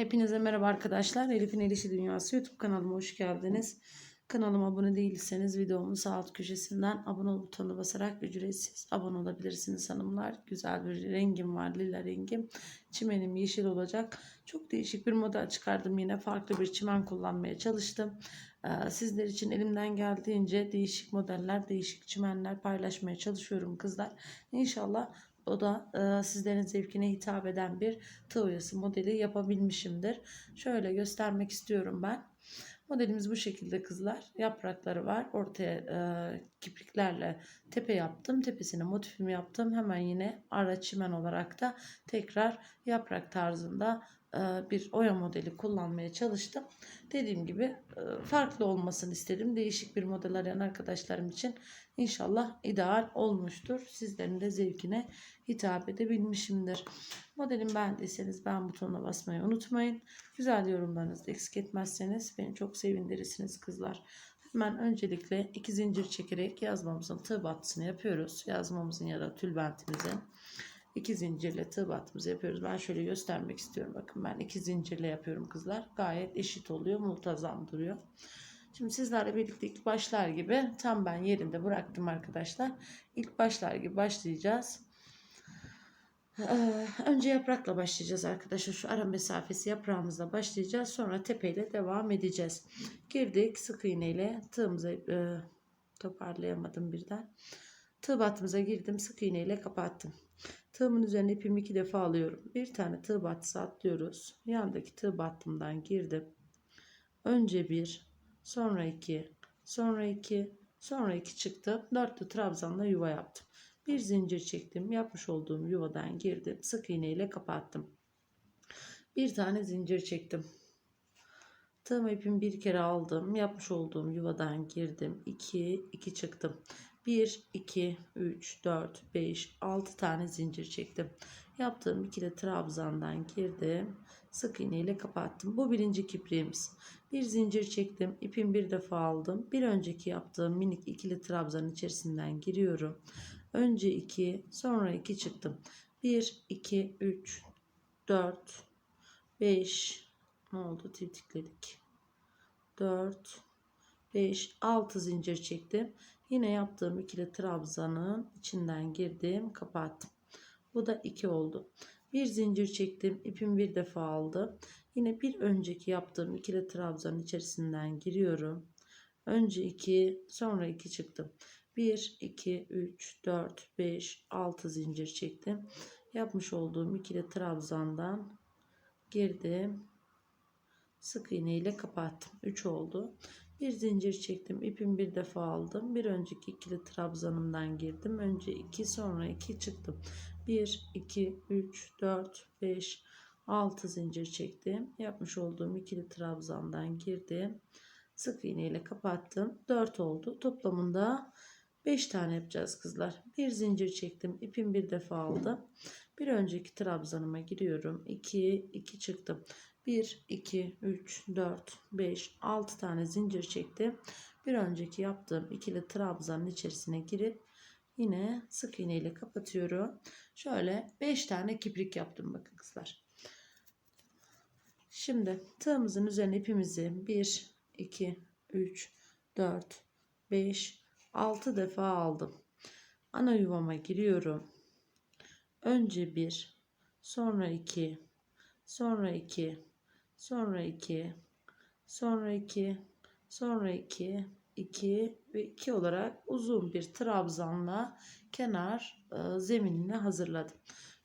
Hepinize merhaba arkadaşlar. Elif'in Elişi Dünyası YouTube kanalıma hoş geldiniz. Kanalıma abone değilseniz videomun sağ alt köşesinden abone ol butonuna basarak ücretsiz abone olabilirsiniz hanımlar. Güzel bir rengim var lila rengim. Çimenim yeşil olacak. Çok değişik bir model çıkardım yine. Farklı bir çimen kullanmaya çalıştım. Ee, Sizler için elimden geldiğince değişik modeller, değişik çimenler paylaşmaya çalışıyorum kızlar. İnşallah o da e, sizlerin zevkine hitap eden bir tığ oyası modeli yapabilmişimdir. Şöyle göstermek istiyorum ben. Modelimiz bu şekilde kızlar. Yaprakları var. Ortaya e, kipriklerle tepe yaptım. Tepesine motifimi yaptım. Hemen yine ara çimen olarak da tekrar yaprak tarzında bir oya modeli kullanmaya çalıştım. Dediğim gibi e, farklı olmasını istedim. Değişik bir model arayan arkadaşlarım için inşallah ideal olmuştur. Sizlerin de zevkine hitap edebilmişimdir. Modelimi beğendiyseniz beğen butonuna basmayı unutmayın. Güzel yorumlarınızı eksik etmezseniz beni çok sevindirirsiniz kızlar. Hemen öncelikle iki zincir çekerek yazmamızın tığ battısını yapıyoruz. Yazmamızın ya da tülbentimizin iki zincirle tığ battımızı yapıyoruz. Ben şöyle göstermek istiyorum. Bakın ben iki zincirle yapıyorum kızlar. Gayet eşit oluyor. Multazam duruyor. Şimdi sizlerle birlikte ilk başlar gibi tam ben yerinde bıraktım arkadaşlar. İlk başlar gibi başlayacağız. Ee, önce yaprakla başlayacağız arkadaşlar. Şu ara mesafesi yaprağımızla başlayacağız. Sonra tepeyle devam edeceğiz. Girdik sık iğneyle tığımıza e, toparlayamadım birden. Tığ battımıza girdim. Sık iğneyle kapattım. Tığımın üzerine ipimi iki defa alıyorum. Bir tane tığ battısı atlıyoruz. Yandaki tığ battımdan girdim. Önce bir, sonra iki, sonra iki, sonra iki çıktı. Dörtlü trabzanla yuva yaptım. Bir zincir çektim. Yapmış olduğum yuvadan girdim. Sık iğne ile kapattım. Bir tane zincir çektim. Tığım ipimi bir kere aldım. Yapmış olduğum yuvadan girdim. 2, 2 çıktım. 1, 2, 3, 4, 5, 6 tane zincir çektim. Yaptığım ikili trabzandan girdim. Sık iğne ile kapattım. Bu birinci kipriğimiz. Bir zincir çektim. ipimi bir defa aldım. Bir önceki yaptığım minik ikili trabzanın içerisinden giriyorum. Önce 2, sonra 2 çıktım. 1, 2, 3, 4, 5, ne oldu? Tiftikledik. 4, 5, 6 zincir çektim. Yine yaptığım ikili trabzanın içinden girdim, kapattım. Bu da 2 oldu. Bir zincir çektim, ipimi bir defa aldım. Yine bir önceki yaptığım ikili trabzanın içerisinden giriyorum. Önce 2, sonra 2 çıktım. 1, 2, 3, 4, 5, 6 zincir çektim. Yapmış olduğum ikili trabzandan girdim. Sık iğne ile kapattım. 3 oldu. Bir zincir çektim. ipimi bir defa aldım. Bir önceki ikili trabzanımdan girdim. Önce 2 sonra 2 çıktım. 1, 2, 3, 4, 5, 6 zincir çektim. Yapmış olduğum ikili trabzandan girdim. Sık iğne ile kapattım. 4 oldu. Toplamında 5 tane yapacağız kızlar. Bir zincir çektim. ipim bir defa aldım. Bir önceki trabzanıma giriyorum. 2, 2 çıktım. 1, 2, 3, 4, 5, 6 tane zincir çektim. Bir önceki yaptığım ikili trabzanın içerisine girip yine sık iğne ile kapatıyorum. Şöyle 5 tane kiprik yaptım bakın kızlar. Şimdi tığımızın üzerine ipimizi 1, 2, 3, 4, 5, 6 defa aldım. Ana yuvama giriyorum. Önce 1, sonra 2, sonra 2, sonra 2, sonra 2, sonra 2, 2 ve 2 olarak uzun bir trabzanla kenar e, zeminini hazırladım.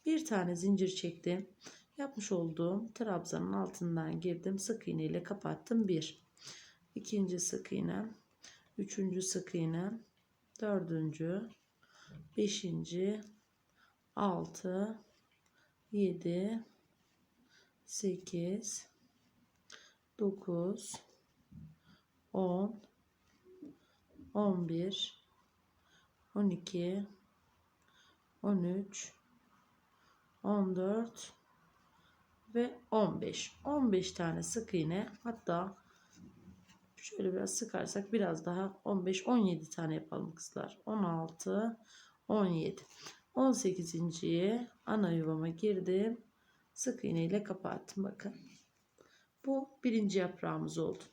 Bir tane zincir çektim. Yapmış olduğum trabzanın altından girdim. Sık iğne ile kapattım. 1. ikinci sık iğne. Üçüncü sık iğne. Dördüncü. Beşinci. Altı. Yedi. Sekiz. Dokuz. On. On bir. On iki. On üç. On dört ve 15. 15 tane sık iğne hatta şöyle biraz sıkarsak biraz daha 15 17 tane yapalım kızlar. 16 17 18.ye ana yuvama girdim. Sık iğne ile kapattım bakın. Bu birinci yaprağımız oldu.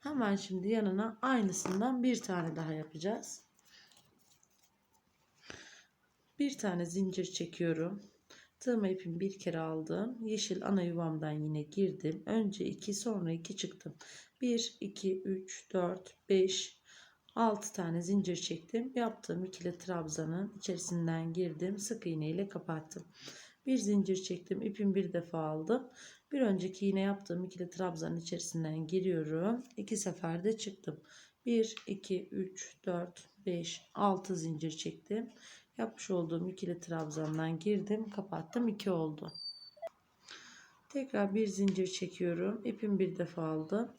Hemen şimdi yanına aynısından bir tane daha yapacağız. Bir tane zincir çekiyorum. Tığma ipimi bir kere aldım. Yeşil ana yuvamdan yine girdim. Önce 2 sonra 2 çıktım. 1, 2, 3, 4, 5, 6 tane zincir çektim. Yaptığım ikili trabzanın içerisinden girdim. Sık iğne ile kapattım. Bir zincir çektim. ipimi bir defa aldım. Bir önceki yine yaptığım ikili trabzanın içerisinden giriyorum. İki seferde çıktım. 1, 2, 3, 4, 5, 6 zincir çektim. Yapmış olduğum ikili trabzandan girdim. Kapattım. 2 oldu. Tekrar bir zincir çekiyorum. İpimi bir defa aldım.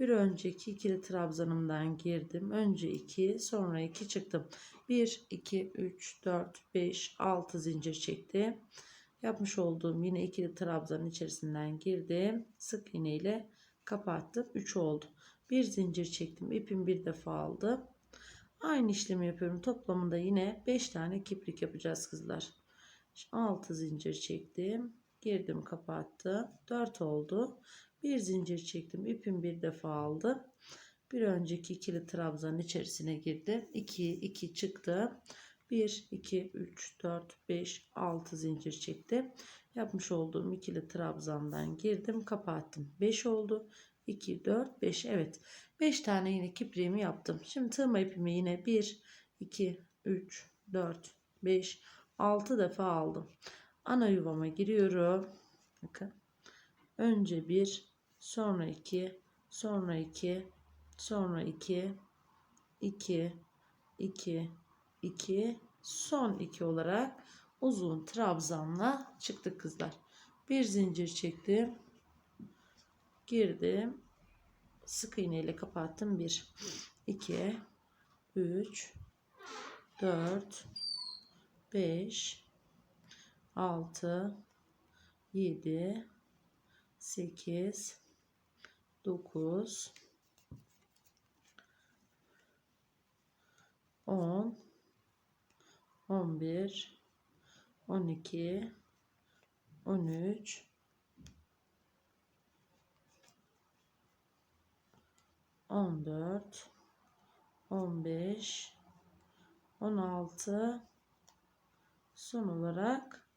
Bir önceki ikili trabzanımdan girdim. Önce 2 sonra 2 çıktım. 1, 2, 3, 4, 5, 6 zincir çektim. Yapmış olduğum yine ikili trabzanın içerisinden girdim. Sık iğne ile kapattım. 3 oldu. Bir zincir çektim. ipimi bir defa aldım. Aynı işlemi yapıyorum. Toplamında yine 5 tane kiprik yapacağız kızlar. 6 zincir çektim. Girdim kapattım. 4 oldu. Bir zincir çektim. ipimi bir defa aldım. Bir önceki ikili trabzanın içerisine girdim. 2 2 çıktı. 1 2 3 4 5 6 zincir çektim. Yapmış olduğum ikili trabzandan girdim, kapattım. 5 oldu. 2 4 5 evet. 5 tane yine kipriğimi yaptım. Şimdi tığma ipimi yine 1 2 3 4 5 6 defa aldım. Ana yuvama giriyorum. Bakın. Önce 1, sonra 2, sonra 2, sonra 2, 2, 2, 2, son 2 olarak uzun trabzanla çıktık kızlar. Bir zincir çektim. Girdim. Sık iğne ile kapattım. 1, 2, 3, 4, 5, 6, 7, 8 9 10 11 12 13 14 15 16 son olarak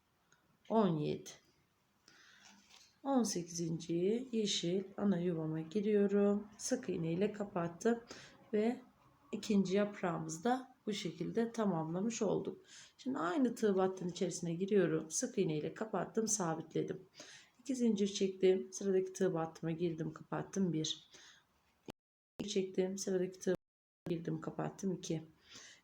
17 18. yeşil ana yuvama giriyorum. Sık iğne ile kapattım ve ikinci yaprağımızı da bu şekilde tamamlamış olduk. Şimdi aynı tığ battının içerisine giriyorum. Sık iğne ile kapattım, sabitledim. 2 zincir çektim. Sıradaki tığ battıma girdim, kapattım 1. çektim. Sıradaki tığ girdim, kapattım 2.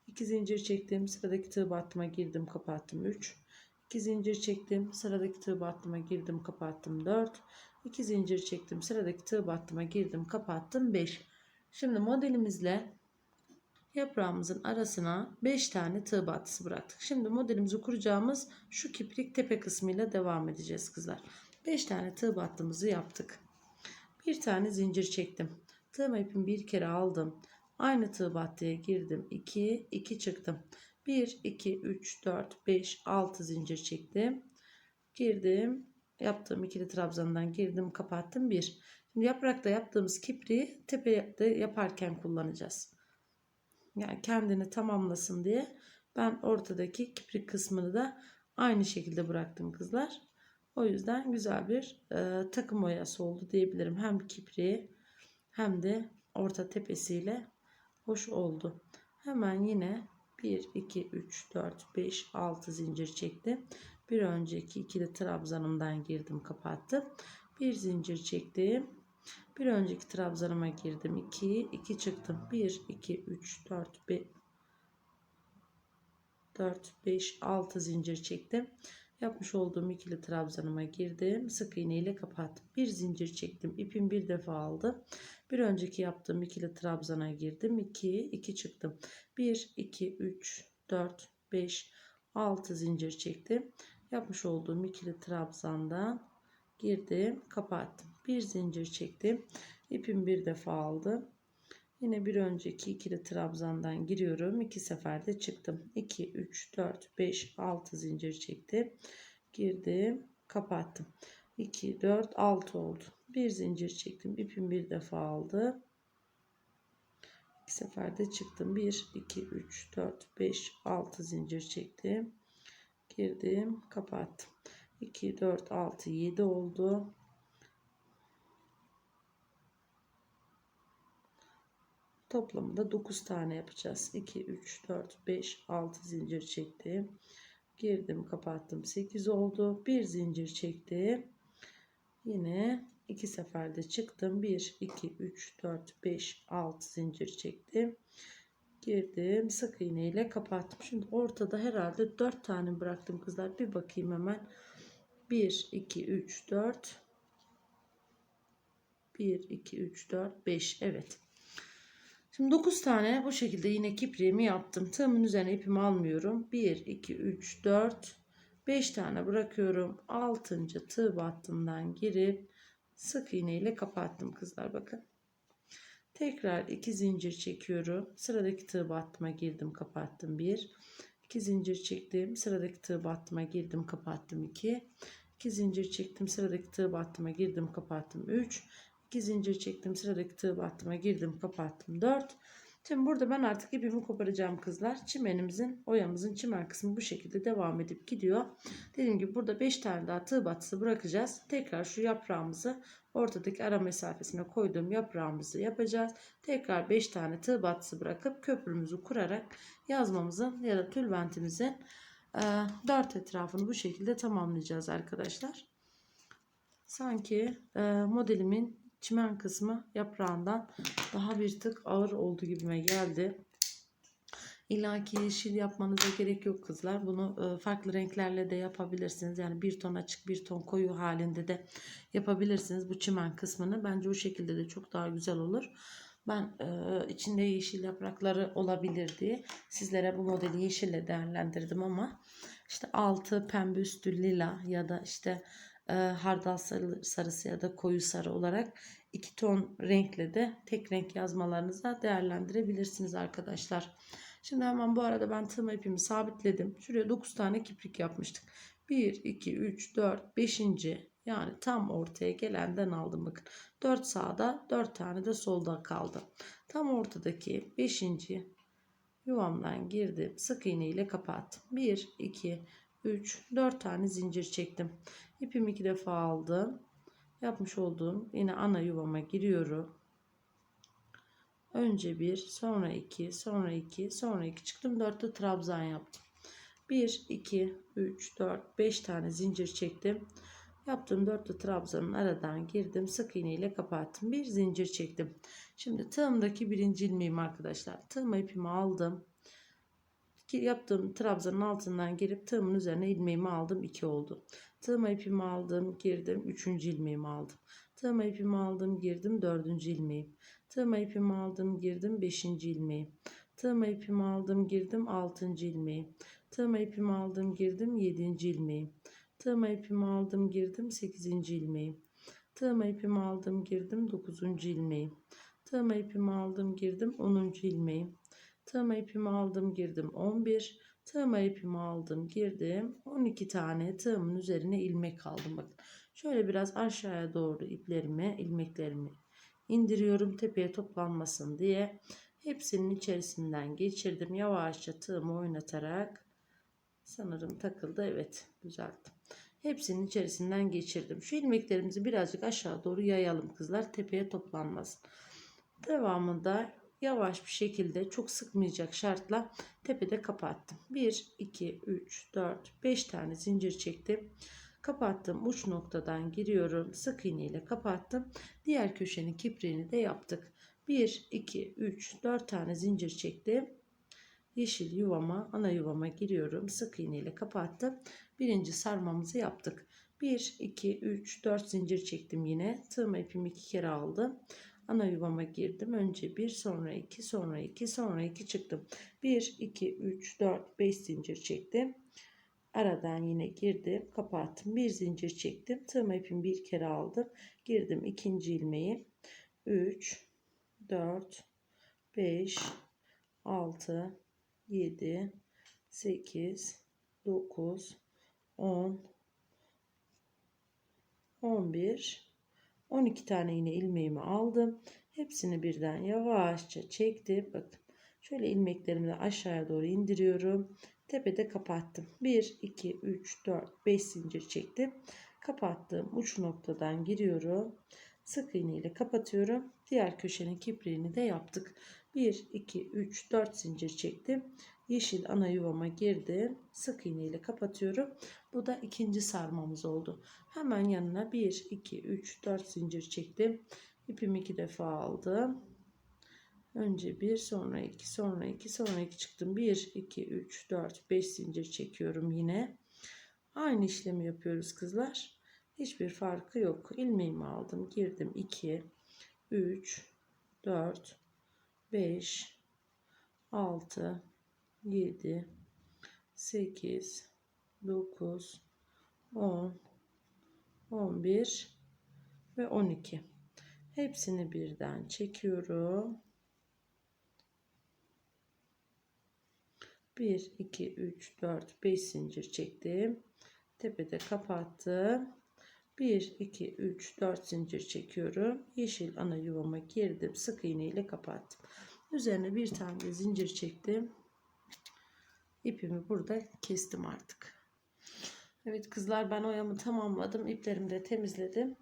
2 zincir çektim. Sıradaki tığ battıma girdim, kapattım 3. 2 zincir çektim. Sıradaki tığ battıma girdim, kapattım 4. 2 zincir çektim. Sıradaki tığ battıma girdim, kapattım 5. Şimdi modelimizle yaprağımızın arasına 5 tane tığ battısı bıraktık. Şimdi modelimizi kuracağımız şu kiprik tepe kısmıyla devam edeceğiz kızlar. 5 tane tığ battığımızı yaptık. Bir tane zincir çektim. Tığ ipimi bir kere aldım. Aynı tığ battıya girdim. 2 2 çıktım. 1 2 3 4 5 6 zincir çektim. Girdim. Yaptığım ikili trabzandan girdim, kapattım 1. Şimdi yaprakta yaptığımız kipriği tepede yaparken kullanacağız. Yani kendini tamamlasın diye ben ortadaki kiprik kısmını da aynı şekilde bıraktım kızlar. O yüzden güzel bir e, takım oyası oldu diyebilirim. Hem kipriği hem de orta tepesiyle hoş oldu. Hemen yine 1, 2, 3, 4, 5, 6 zincir çektim. Bir önceki ikili trabzanımdan girdim kapattım. Bir zincir çektim. Bir önceki trabzanıma girdim. 2, 2 çıktım. 1, 2, 3, 4, 5, 4, 5, 6 zincir çektim. Yapmış olduğum ikili trabzanıma girdim. Sık iğne ile kapattım. Bir zincir çektim. İpim bir defa aldı. Bir önceki yaptığım ikili trabzana girdim. 2, 2 çıktım. 1, 2, 3, 4, 5, 6 zincir çektim. Yapmış olduğum ikili trabzandan girdim. Kapattım. Bir zincir çektim. İpim bir defa aldım. Yine bir önceki ikili trabzandan giriyorum. İki seferde çıktım. 2, 3, 4, 5, 6 zincir çektim. Girdim. Kapattım. 2, 4, 6 oldu. Bir zincir çektim. İpim bir defa aldı. İki seferde çıktım. 1, 2, 3, 4, 5, 6 zincir çektim. Girdim. Kapattım. 2, 4, 6, 7 oldu. Toplamda 9 tane yapacağız. 2, 3, 4, 5, 6 zincir çektim. Girdim kapattım. 8 oldu. Bir zincir çektim. Yine iki seferde çıktım. 1, 2, 3, 4, 5, 6 zincir çektim. Girdim. Sık iğne ile kapattım. Şimdi ortada herhalde 4 tane bıraktım kızlar. Bir bakayım hemen. 1, 2, 3, 4. 1, 2, 3, 4, 5. Evet. Şimdi 9 tane bu şekilde yine kipriğimi yaptım. Tığımın üzerine ipimi almıyorum. 1, 2, 3, 4, 5 tane bırakıyorum. 6. tığ battığından girip sık iğne ile kapattım kızlar bakın. Tekrar 2 zincir çekiyorum. Sıradaki tığ battıma girdim kapattım 1. 2 zincir çektim. Sıradaki tığ battıma girdim kapattım 2. 2 zincir çektim. Sıradaki tığ battıma girdim kapattım 3. 2 zincir çektim. Sıradaki tığ battıma girdim kapattım 4. Şimdi burada ben artık ipimi koparacağım kızlar. Çimenimizin, oyamızın çimen kısmı bu şekilde devam edip gidiyor. Dediğim gibi burada 5 tane daha tığ batısı bırakacağız. Tekrar şu yaprağımızı ortadaki ara mesafesine koyduğum yaprağımızı yapacağız. Tekrar 5 tane tığ batısı bırakıp köprümüzü kurarak yazmamızın ya da tülbentimizin e, 4 etrafını bu şekilde tamamlayacağız arkadaşlar. Sanki e, modelimin çimen kısmı yaprağından daha bir tık ağır oldu gibime geldi. İlla ki yeşil yapmanıza gerek yok kızlar. Bunu e, farklı renklerle de yapabilirsiniz. Yani bir ton açık bir ton koyu halinde de yapabilirsiniz bu çimen kısmını. Bence o şekilde de çok daha güzel olur. Ben e, içinde yeşil yaprakları olabilir diye sizlere bu modeli yeşille değerlendirdim ama işte altı pembe üstü lila ya da işte e, hardal sarı, sarısı ya da koyu sarı olarak iki ton renkle de tek renk yazmalarınızı değerlendirebilirsiniz arkadaşlar. Şimdi hemen bu arada ben tığma ipimi sabitledim. Şuraya 9 tane kiprik yapmıştık. 1, 2, 3, 4, 5. Yani tam ortaya gelenden aldım bakın. 4 sağda 4 tane de solda kaldı. Tam ortadaki 5. yuvamdan girdim. Sık iğne ile kapattım. 1, 2, 3, 4 tane zincir çektim. İpimi iki defa aldım. Yapmış olduğum yine ana yuvama giriyorum. Önce bir, sonra iki, sonra iki, sonra iki çıktım. Dörtte trabzan yaptım. 1, 2, 3, 4, 5 tane zincir çektim. Yaptığım dörtlü trabzanın aradan girdim. Sık iğne ile kapattım. Bir zincir çektim. Şimdi tığımdaki birinci ilmeğim arkadaşlar. Tığıma ipimi aldım. Yaptığım trabzanın altından girip tığımın üzerine ilmeğimi aldım. 2 oldu. Tığıma ipimi aldım. Girdim. 3. ilmeğimi aldım. Tığıma ipimi aldım. Girdim. 4. ilmeğim. Tığıma ipimi aldım. Girdim. 5. ilmeğim. Tığıma ipimi aldım. Girdim. 6. ilmeğim. Tığıma ipimi aldım. Girdim. 7. ilmeğim. Tığıma ipimi aldım. Girdim. 8. ilmeğim. Tığıma ipimi aldım. Girdim. 9. ilmeğim. Tığıma ipimi aldım. Girdim. 10. ilmeğim. Tığıma ipimi aldım girdim 11. Tığıma ipimi aldım girdim 12 tane tığımın üzerine ilmek aldım. Bakın şöyle biraz aşağıya doğru iplerimi ilmeklerimi indiriyorum tepeye toplanmasın diye. Hepsinin içerisinden geçirdim. Yavaşça tığımı oynatarak sanırım takıldı. Evet düzelttim. Hepsinin içerisinden geçirdim. Şu ilmeklerimizi birazcık aşağı doğru yayalım kızlar. Tepeye toplanmasın. Devamında yavaş bir şekilde çok sıkmayacak şartla tepede kapattım. 1, 2, 3, 4, 5 tane zincir çektim. Kapattım uç noktadan giriyorum. Sık iğne ile kapattım. Diğer köşenin kipriğini de yaptık. 1, 2, 3, 4 tane zincir çektim. Yeşil yuvama, ana yuvama giriyorum. Sık iğne ile kapattım. Birinci sarmamızı yaptık. 1, 2, 3, 4 zincir çektim yine. Tığma ipimi iki kere aldım ana yuvama girdim. Önce bir sonra iki sonra iki sonra iki çıktım. 1 2 3 4 5 zincir çektim. Aradan yine girdim, kapattım. Bir zincir çektim. Tığma ipimi bir kere aldım. Girdim ikinci ilmeği. 3 4 5 6 7 8 9 10 11 12 tane yine ilmeğimi aldım. Hepsini birden yavaşça çektim. Bakın şöyle ilmeklerimi de aşağıya doğru indiriyorum. Tepede kapattım. 1, 2, 3, 4, 5 zincir çektim. Kapattığım uç noktadan giriyorum. Sık iğne ile kapatıyorum. Diğer köşenin kipriğini de yaptık. 1, 2, 3, 4 zincir çektim. Yeşil ana yuvama girdim. Sık iğne ile kapatıyorum. Bu da ikinci sarmamız oldu. Hemen yanına 1, 2, 3, 4 zincir çektim. İpimi iki defa aldım. Önce 1, sonra 2, sonra 2, sonra 2 çıktım. 1, 2, 3, 4, 5 zincir çekiyorum yine. Aynı işlemi yapıyoruz kızlar. Hiçbir farkı yok. İlmeğimi aldım, girdim 2, 3, 4, 5, 6, 7, 8, 9, 10, 11 ve 12. Hepsini birden çekiyorum. 1, 2, 3, 4, 5 zincir çektim. Tepede kapattım. 1, 2, 3, 4 zincir çekiyorum. Yeşil ana yuvama girdim. Sık iğne ile kapattım. Üzerine bir tane zincir çektim. İpimi burada kestim artık. Evet kızlar ben oyamı tamamladım. İplerimi de temizledim.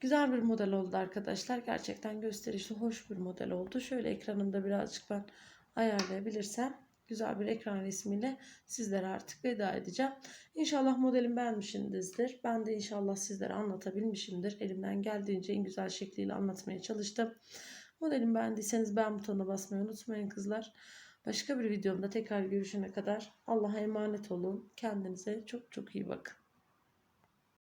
Güzel bir model oldu arkadaşlar. Gerçekten gösterişli, hoş bir model oldu. Şöyle ekranımda birazcık ben ayarlayabilirsem güzel bir ekran resmiyle sizlere artık veda edeceğim. İnşallah modelimi beğenmişsinizdir. Ben de inşallah sizlere anlatabilmişimdir. Elimden geldiğince en güzel şekliyle anlatmaya çalıştım. Modelimi beğendiyseniz beğen butonuna basmayı unutmayın kızlar. Başka bir videomda tekrar görüşene kadar Allah'a emanet olun. Kendinize çok çok iyi bakın.